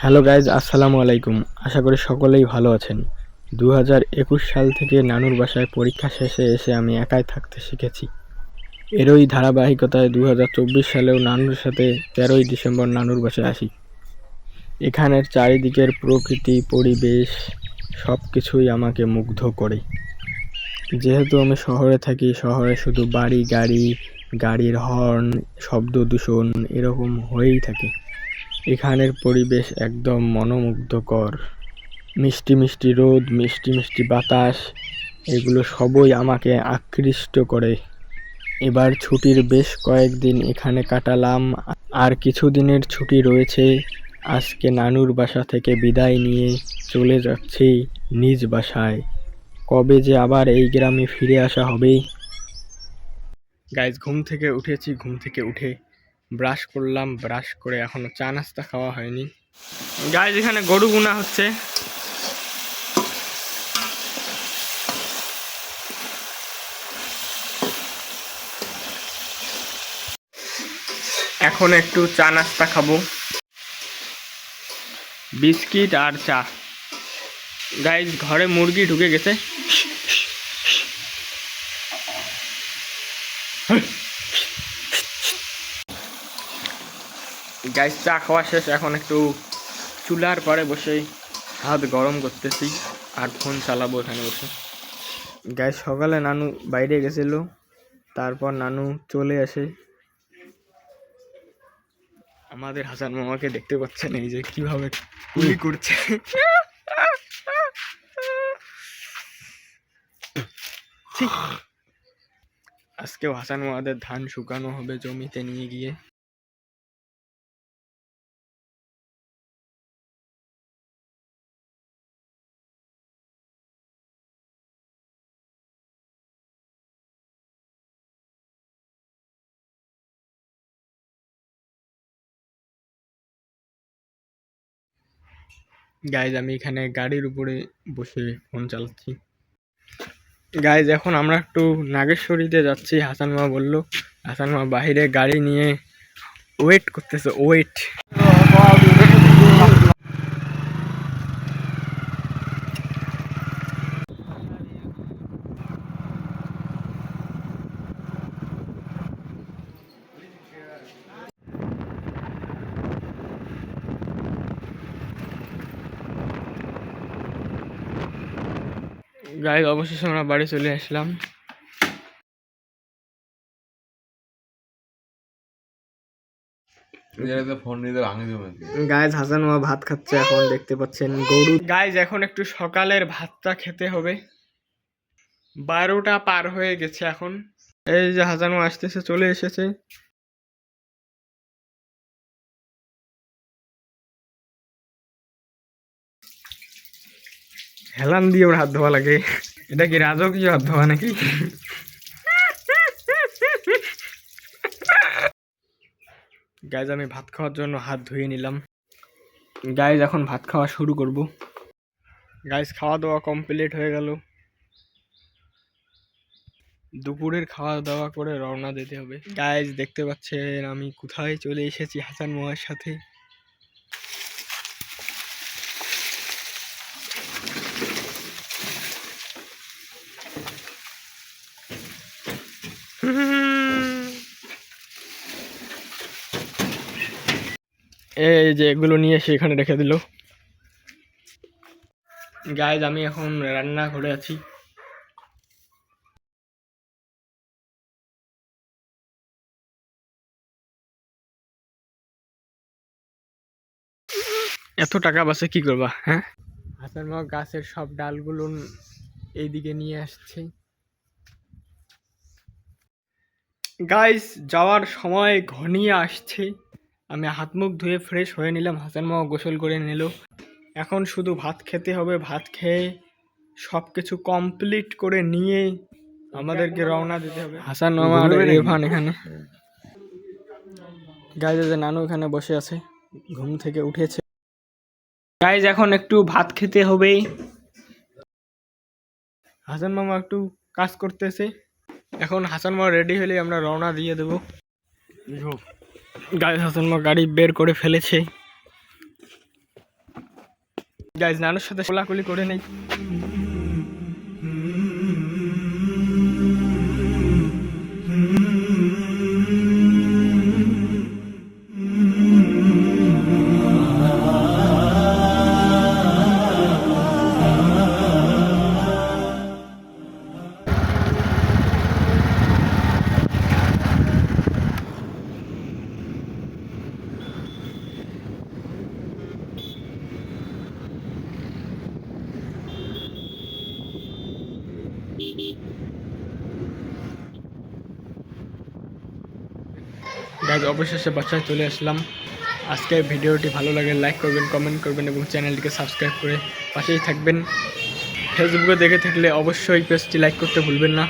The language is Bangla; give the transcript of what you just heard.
হ্যালো গাইজ, আসসালামু আলাইকুম। আশা করি সকলেই ভালো আছেন। দু হাজার একুশ সাল থেকে নানুর বাসায় পরীক্ষা শেষে এসে আমি একাই থাকতে শিখেছি। এরই ধারাবাহিকতায় দু হাজার চব্বিশ সালেও নানুর সাথে তেরোই ডিসেম্বর নানুর বাসায় আসি। এখানের চারিদিকের প্রকৃতি, পরিবেশ সব কিছুই আমাকে মুগ্ধ করে। যেহেতু আমি শহরে থাকি, শহরে শুধু বাড়ি, গাড়ি, গাড়ির হর্ন, শব্দ দূষণ এরকম হয়েই থাকে। এখানের পরিবেশ একদম মনোমুগ্ধকর। মিষ্টি মিষ্টি রোদ, মিষ্টি মিষ্টি বাতাস, এগুলো সবই আমাকে আকৃষ্ট করে। এবার ছুটির বেশ কয়েকদিন এখানে কাটালাম, আর কিছুদিনের ছুটি রয়েছে। আজকে নানুর বাসা থেকে বিদায় নিয়ে চলে যাচ্ছি নিজ বাসায়। কবে যে আবার এই গ্রামে ফিরে আসা হবে? গাইজ, ঘুম থেকে উঠেছি, ঘুম থেকে উঠে ব্রাশ করলাম ব্রাশ করে এখনও চা নাস্তা খাওয়া হয়নি। গাইজ এখানে গরু গুনা হচ্ছে। এখন একটু চা নাস্তা খাব। বিস্কিট আর চা। গাইজ ঘরে মুরগি ঢুকে গেছে। গাইজ চা খাওয়া শেষ, এখন একটু চুলার পরে বসে হাত গরম করতেছি আর ফোন চালাবো এখানে বসে। গাইজ সকালে নানু বাইরে গেছিল, তারপর নানু চলে আসে। আমাদের হাসান মামাকে দেখতে পাচ্ছেন, এই যে কীভাবে কুলি করছে। আজকেও হাসান মামাদের ধান শুকানো হবে জমিতে নিয়ে গিয়ে। গাইজ আমি এখানে গাড়ির উপরে বসে ফোন চালাচ্ছি। গাইজ এখন আমরা একটু নাগেশ্বরীতে যাচ্ছি, হাসান মা বলল। হাসান মা বাহিরে গাড়ি নিয়ে ওয়েট করতেছে ওয়েট গাইজ অবশেষে আমরা বাড়ি চলে আসলাম। ফোন নিতে গাইজ হাসান মা ভাত খাচ্ছে এখন দেখতে পাচ্ছেন গরু। গাইজ এখন একটু সকালের ভাতটা খেতে হবে। বারোটা পার হয়ে গেছে এখন। এই যে হাসান মা আসতেছে চলে এসেছে। হেলান দিয়ে ওর হাত ধোয়া লাগে। এটা কি রাজকীয় হাত ধোয়া নাকি? গাইজ আমি ভাত খাওয়ার জন্য হাত ধুয়ে নিলাম। গাইজ এখন ভাত খাওয়া শুরু করব। গাইজ খাওয়া দাওয়া কমপ্লিট হয়ে গেল। দুপুরের খাওয়া দাওয়া করে রওনা দিতে হবে। গাইজ দেখতে পাচ্ছেন আমি কোথায় চলে এসেছি হাসান মোয়ার সাথে। এই যে এগুলো নিয়ে এসে এখানে রেখে দিল। গাইজ আমি এখন রান্না করে আছি। এত টাকা বাসে কি করবা হ্যাঁ? হাসান মা গাছের সব ডালগুলো এইদিকে নিয়ে আসছে। গাইস যাওয়ার সময় ঘনিয়ে আসছে। আমি হাত মুখ ধুয়ে ফ্রেশ হয়ে নিলাম হাসান মামা গোসল করে নিল। এখন শুধু ভাত খেতে হবে ভাত খেয়ে সব কিছু কমপ্লিট করে নিয়ে আমাদেরকে রওনা দিতে হবে। হাসান মামা আর ইরফান এখানে। গাইজ নানু এখানে বসে আছে ঘুম থেকে উঠেছে। গাইজ এখন একটু ভাত খেতে হবে। হাসান মামা একটু কাজ করতেছে। এখন হাসান মামা রেডি হলে আমরা রওনা দিয়ে দেবো। গাড়ি শাসনমা গাড়ি বের করে ফেলেছে। গাড়ি নানুর সাথে কোলাকুলি করে নেই। গাইজ, অবশেষে বাসায় চলে আসলাম। আজকের ভিডিওটি ভালো লাগে লাইক করবেন কমেন্ট করবেন এবং চ্যানেলটিকে সাবস্ক্রাইব করে পাশেই থাকবেন। ফেসবুকে দেখে থাকলে অবশ্যই পেজটি লাইক করতে ভুলবেন না।